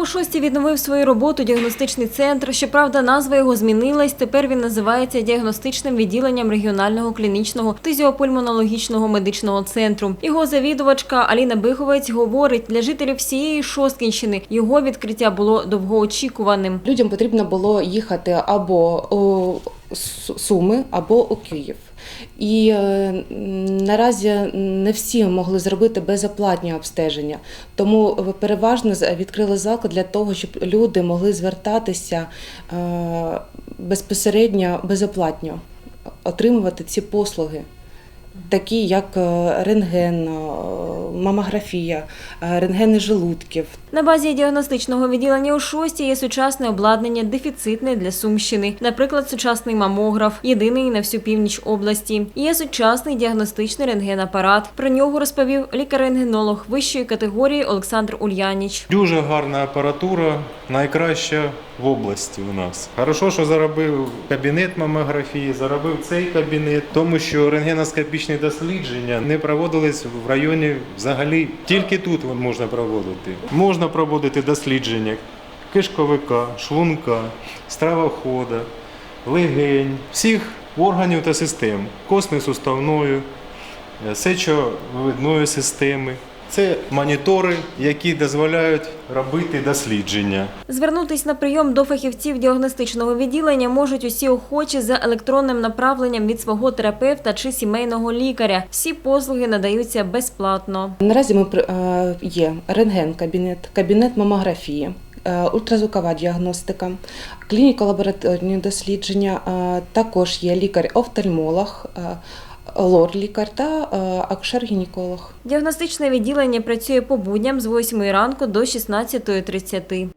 У шості відновив свою роботу діагностичний центр. Щоправда, назва його змінилась. Тепер він називається діагностичним відділенням регіонального клінічного тезіопульмонологічного медичного центру. Його завідувачка Аліна Биховець говорить, для жителів всієї Шосткінщини його відкриття було довгоочікуваним. Людям потрібно було їхати або Суми, або у Київ. І е, наразі не всі могли зробити безоплатні обстеження, тому переважно відкрили заклад для того, щоб люди могли звертатися е, безпосередньо безоплатно, отримувати ці послуги, такі як е, рентген, е, мамографія, е, рентгени желудків, На базі діагностичного відділення у шості є сучасне обладнання, дефіцитне для Сумщини. Наприклад, сучасний мамограф, єдиний на всю північ області. Є сучасний діагностичний рентгенапарат. Про нього розповів лікар-рентгенолог вищої категорії Олександр Ульяніч. Дуже гарна апаратура, найкраща в області у нас. Хорошо, що заробив кабінет мамографії, заробив цей кабінет, тому що рентгеноскопічні дослідження не проводились в районі взагалі. Тільки тут можна проводити. Можна проводити дослідження кишковика, шлунка, стравохода, легень, всіх органів та систем, костно-суставної, сечовидної системи. Це монітори, які дозволяють робити дослідження. Звернутись на прийом до фахівців діагностичного відділення можуть усі охочі за електронним направленням від свого терапевта чи сімейного лікаря. Всі послуги надаються безплатно. Наразі ми при- е, є рентген-кабінет, кабінет мамографії. е, Ультразвукова діагностика, клініко-лабораторні дослідження, е, також є лікар-офтальмолог, лор-лікар та е, акушер-гінеколог. Діагностичне відділення працює по будням з 8 ранку до 16.30.